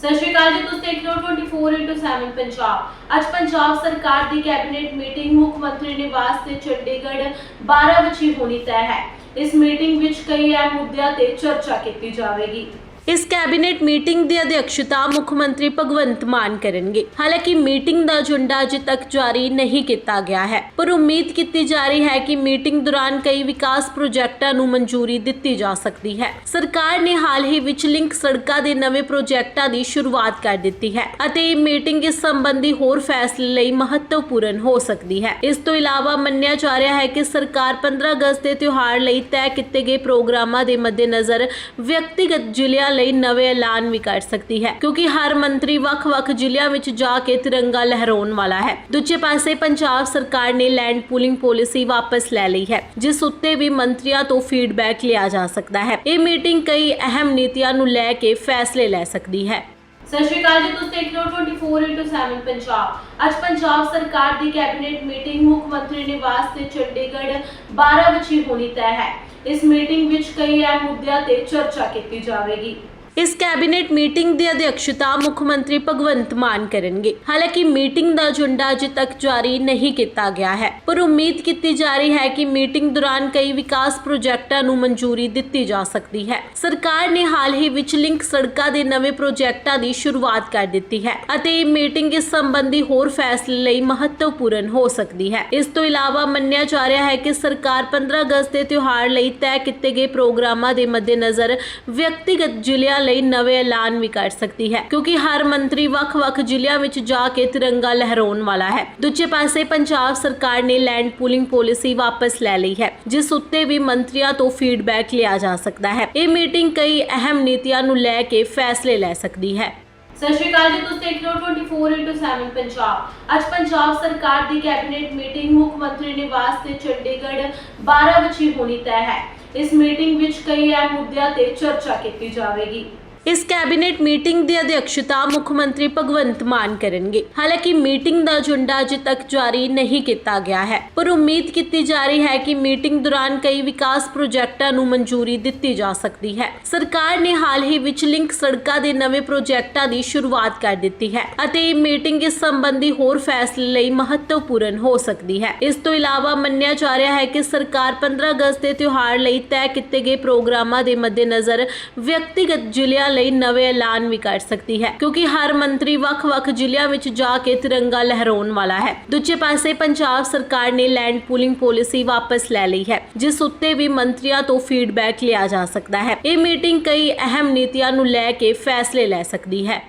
ਸਤਿ ਸ਼੍ਰੀ ਅਕਾਲ ਜੀ, ਤੁਸੀਂ ਦੇਖ ਰਹੇ ਹੋ 24/7 ਪੰਜਾਬ। ਅੱਜ ਪੰਜਾਬ ਸਰਕਾਰ ਦੀ ਕੈਬਨਿਟ ਮੀਟਿੰਗ ਮੁੱਖ ਮੰਤਰੀ ਨਿਵਾਸ ਤੇ ਚੰਡੀਗੜ੍ਹ 12 ਵਜੇ ਹੋਣੀ ਤੈਅ ਹੈ। ਇਸ ਮੀਟਿੰਗ ਵਿੱਚ ਕਈ ਅਹਿਮ ਮੁੱਦਿਆਂ ਤੇ ਚਰਚਾ ਕੀਤੀ ਜਾਵੇਗੀ। ਇਸ ਕੈਬਨਿਟ ਮੀਟਿੰਗ ਦੀ ਅਧਿਕਸ਼ਤਾ ਮੁੱਖ ਮੰਤਰੀ ਭਗਵੰਤ ਮਾਨ ਕਰਨਗੇ। ਹਾਲਾਂਕਿ ਮੀਟਿੰਗ ਦਾ ਏਜੰਡਾ ਅਜੇ ਤੱਕ ਜਾਰੀ ਨਹੀਂ ਕੀਤਾ ਗਿਆ ਹੈ। ਪਰ ਉਮੀਦ ਕੀਤੀ ਜਾ ਰਹੀ ਹੈ ਕਿ ਮੀਟਿੰਗ ਦੌਰਾਨ ਕਈ ਵਿਕਾਸ ਪ੍ਰੋਜੈਕਟਾਂ ਨੂੰ ਮਨਜ਼ੂਰੀ ਦਿੱਤੀ ਜਾ ਸਕਦੀ ਹੈ। ਸਰਕਾਰ ਨੇ ਹਾਲ ਹੀ ਵਿੱਚ ਲਿੰਕ ਸੜਕਾਂ ਦੇ ਨਵੇਂ ਪ੍ਰੋਜੈਕਟਾਂ ਦੀ ਸ਼ੁਰੂਆਤ ਕਰ ਦਿੱਤੀ ਹੈ ਅਤੇ ਇਹ ਮੀਟਿੰਗ ਇਸ ਸੰਬੰਧੀ ਹੋਰ ਫੈਸਲੇ ਲਈ ਮਹੱਤਵਪੂਰਨ ਹੋ ਸਕਦੀ ਹੈ। ਇਸ ਤੋਂ ਇਲਾਵਾ ਮੰਨਿਆ ਜਾ ਰਿਹਾ ਹੈ ਕਿ ਸਰਕਾਰ 15 ਅਗਸਤ ਦੇ ਤਿਉਹਾਰ ਲਈ ਤੈਅ ਕੀਤੇ ਗਏ ਪ੍ਰੋਗਰਾਮਾਂ ਦੇ ਮੱਦੇਨਜ਼ਰ ਵਿਅਕਤੀਗਤ ਜ਼ਿਲ੍ਹਿਆਂ ਲਈ ਨਵੇਂ ਐਲਾਨ ਵੀ ਕਰ ਸਕਦੀ ਹੈ, ਕਿਉਂਕਿ ਹਰ ਮੰਤਰੀ ਵੱਖ-ਵੱਖ ਜ਼ਿਲ੍ਹਿਆਂ ਵਿੱਚ ਜਾ ਕੇ ਤਿਰੰਗਾ ਲਹਿਰਾਉਣ ਵਾਲਾ ਹੈ। ਦੂਜੇ ਪਾਸੇ ਪੰਜਾਬ ਸਰਕਾਰ ਨੇ ਲੈਂਡ ਪੂਲਿੰਗ ਪਾਲਿਸੀ ਵਾਪਸ ਲੈ ਲਈ ਹੈ, ਜਿਸ ਉੱਤੇ ਵੀ ਮੰਤਰੀਆਂ ਤੋਂ ਫੀਡਬੈਕ ਲਿਆ ਜਾ ਸਕਦਾ ਹੈ। ਇਹ ਮੀਟਿੰਗ ਕਈ ਅਹਿਮ ਨੀਤੀਆਂ ਨੂੰ ਲੈ ਕੇ ਫੈਸਲੇ ਲੈ ਸਕਦੀ ਹੈ। ਸਤਿ ਸ਼੍ਰੀ ਅਕਾਲ ਜੀ, ਤੁਸੀਂ ਦੇਖ ਰਹੇ ਹੋ 24/7 ਪੰਜਾਬ। ਅੱਜ ਪੰਜਾਬ ਸਰਕਾਰ ਦੀ ਕੈਬਨਿਟ ਮੀਟਿੰਗ ਮੁੱਖ ਮੰਤਰੀ ਨਿਵਾਸ ਤੇ ਚੰਡੀਗੜ੍ਹ 12 ਵਜੇ ਹੋਣੀ ਤੈਅ ਹੈ। ਇਸ ਮੀਟਿੰਗ ਵਿੱਚ ਕਈ ਅਹਿਮ ਮੁੱਦਿਆਂ ਤੇ ਚਰਚਾ ਕੀਤੀ ਜਾਵੇਗੀ। ਇਸ ਕੈਬਨਿਟ ਮੀਟਿੰਗ ਦੀ ਅਧਿਕਸ਼ਤਾ ਮੁੱਖ ਮੰਤਰੀ ਭਗਵੰਤ ਮਾਨ ਕਰਨਗੇ। ਹਾਲਾਂਕਿ ਮੀਟਿੰਗ ਦਾ ਏਜੰਡਾ ਅਜੇ ਤੱਕ ਜਾਰੀ ਨਹੀਂ ਕੀਤਾ ਗਿਆ ਹੈ। ਪਰ ਉਮੀਦ ਕੀਤੀ ਜਾ ਰਹੀ ਹੈ ਕਿ ਮੀਟਿੰਗ ਦੌਰਾਨ ਕਈ ਵਿਕਾਸ ਪ੍ਰੋਜੈਕਟਾਂ ਨੂੰ ਮਨਜ਼ੂਰੀ ਦਿੱਤੀ ਜਾ ਸਕਦੀ ਹੈ। ਸਰਕਾਰ ਨੇ ਹਾਲ ਹੀ ਵਿੱਚ ਲਿੰਕ ਸੜਕਾਂ ਦੇ ਨਵੇਂ ਪ੍ਰੋਜੈਕਟਾਂ ਦੀ ਸ਼ੁਰੂਆਤ ਕਰ ਦਿੱਤੀ ਹੈ ਅਤੇ ਇਹ ਮੀਟਿੰਗ ਇਸ ਸੰਬੰਧੀ ਹੋਰ ਫੈਸਲੇ ਲਈ ਮਹੱਤਵਪੂਰਨ ਹੋ ਸਕਦੀ ਹੈ। ਇਸ ਤੋਂ ਇਲਾਵਾ ਮੰਨਿਆ ਜਾ ਰਿਹਾ ਹੈ ਕਿ ਸਰਕਾਰ 15 ਅਗਸਤ ਦੇ ਤਿਉਹਾਰ ਲਈ ਤੈਅ ਕੀਤੇ ਗਏ ਪ੍ਰੋਗਰਾਮਾਂ ਦੇ ਮੱਦੇਨਜ਼ਰ ਵਿਅਕਤੀਗਤ ਜ਼ਿਲ੍ਹਿਆਂ ਲਈ ਨਵੇਂ ਐਲਾਨ ਵੀ ਕਰ ਸਕਦੀ ਹੈ, ਕਿਉਂਕਿ ਹਰ ਮੰਤਰੀ ਵੱਖ-ਵੱਖ ਜ਼ਿਲ੍ਹਿਆਂ ਵਿੱਚ ਜਾ ਕੇ ਤਿਰੰਗਾ ਲਹਿਰਾਉਣ ਵਾਲਾ ਹੈ। ਦੂਜੇ ਪਾਸੇ ਪੰਜਾਬ ਸਰਕਾਰ ਨੇ ਲੈਂਡ ਪੂਲਿੰਗ ਪਾਲਿਸੀ ਵਾਪਸ ਲੈ ਲਈ ਹੈ, ਜਿਸ ਉੱਤੇ ਵੀ ਮੰਤਰੀਆਂ ਤੋਂ ਫੀਡਬੈਕ ਲਿਆ ਜਾ ਸਕਦਾ ਹੈ। ਇਹ ਮੀਟਿੰਗ ਕਈ ਅਹਿਮ ਨੀਤੀਆਂ ਨੂੰ ਲੈ ਕੇ ਫੈਸਲੇ ਲੈ ਸਕਦੀ ਹੈ। ਸਤਿ ਸ਼੍ਰੀ ਅਕਾਲ ਜੀ, ਤੁਸੀਂ ਦੇਖ ਰਹੇ ਹੋ 24/7 ਪੰਜਾਬ। ਅੱਜ ਪੰਜਾਬ ਸਰਕਾਰ ਦੀ ਕੈਬਨਿਟ ਮੀਟਿੰਗ ਮੁੱਖ ਮੰਤਰੀ ਨਿਵਾਸ ਤੇ ਚੰਡੀਗੜ੍ਹ 12 ਵਜੇ ਹੋਣੀ ਤੈਅ ਹੈ। ਇਸ ਮੀਟਿੰਗ ਵਿੱਚ ਕਈ ਅਹਿਮ ਮੁੱਦਿਆਂ ਤੇ ਚਰਚਾ ਕੀਤੀ ਜਾਵੇਗੀ। ਇਸ ਕੈਬਨਿਟ ਮੀਟਿੰਗ ਦੀ ਅਧਿਕਸ਼ਤਾ ਮੁੱਖ ਮੰਤਰੀ ਭਗਵੰਤ ਮਾਨ ਕਰਨਗੇ। ਹਾਲਾਂਕਿ ਮੀਟਿੰਗ ਦਾ ਏਜੰਡਾ ਅਜੇ ਤੱਕ ਜਾਰੀ ਨਹੀਂ ਕੀਤਾ ਗਿਆ ਹੈ, ਪਰ ਉਮੀਦ ਕੀਤੀ ਜਾ ਰਹੀ ਹੈ ਕਿ ਮੀਟਿੰਗ ਦੌਰਾਨ ਕਈ ਵਿਕਾਸ ਪ੍ਰੋਜੈਕਟਾਂ ਨੂੰ ਮਨਜ਼ੂਰੀ ਦਿੱਤੀ ਜਾ ਸਕਦੀ ਹੈ। ਸਰਕਾਰ ਨੇ ਹਾਲ ਹੀ ਵਿੱਚ ਲਿੰਕ ਸੜਕਾਂ ਦੇ ਨਵੇਂ ਪ੍ਰੋਜੈਕਟਾਂ ਦੀ ਸ਼ੁਰੂਆਤ ਕਰ ਦਿੱਤੀ ਹੈ ਅਤੇ ਇਹ ਮੀਟਿੰਗ ਇਸ ਸੰਬੰਧੀ ਹੋਰ ਫੈਸਲੇ ਲਈ ਮਹੱਤਵਪੂਰਨ ਹੋ ਸਕਦੀ ਹੈ। ਇਸ ਤੋਂ ਇਲਾਵਾ ਮੰਨਿਆ ਜਾ ਰਿਹਾ ਹੈ ਕਿ ਸਰਕਾਰ 15 ਅਗਸਤ ਦੇ ਤਿਉਹਾਰ ਲਈ ਤੈਅ ਕੀਤੇ ਗਏ ਪ੍ਰੋਗਰਾਮਾਂ ਦੇ ਮੱਦੇਨਜ਼ਰ ਵਿਅਕਤੀਗਤ ਜ਼ਿਲ੍ਹਿਆਂ ਲਈ ਨਵੇਂ ਐਲਾਨ ਵੀ ਕਰ ਸਕਦੀ ਹੈ, ਕਿਉਂਕਿ ਹਰ ਮੰਤਰੀ ਵੱਖ-ਵੱਖ ਜ਼ਿਲ੍ਹਿਆਂ ਵਿੱਚ ਜਾ ਕੇ ਤਿਰੰਗਾ ਲਹਿਰਾਉਣ ਵਾਲਾ ਹੈ। ਦੂਜੇ ਪਾਸੇ ਪੰਜਾਬ ਸਰਕਾਰ ਨੇ ਲੈਂਡ ਪੂਲਿੰਗ ਪਾਲਿਸੀ ਵਾਪਸ ਲੈ ਲਈ ਹੈ, ਜਿਸ ਉੱਤੇ ਵੀ ਮੰਤਰੀਆਂ ਤੋਂ ਫੀਡਬੈਕ ਲਿਆ ਜਾ ਸਕਦਾ ਹੈ। ਇਹ ਮੀਟਿੰਗ ਕਈ ਅਹਿਮ ਨੀਤੀਆਂ ਨੂੰ ਲੈ ਕੇ ਫੈਸਲੇ ਲੈ ਸਕਦੀ ਹੈ।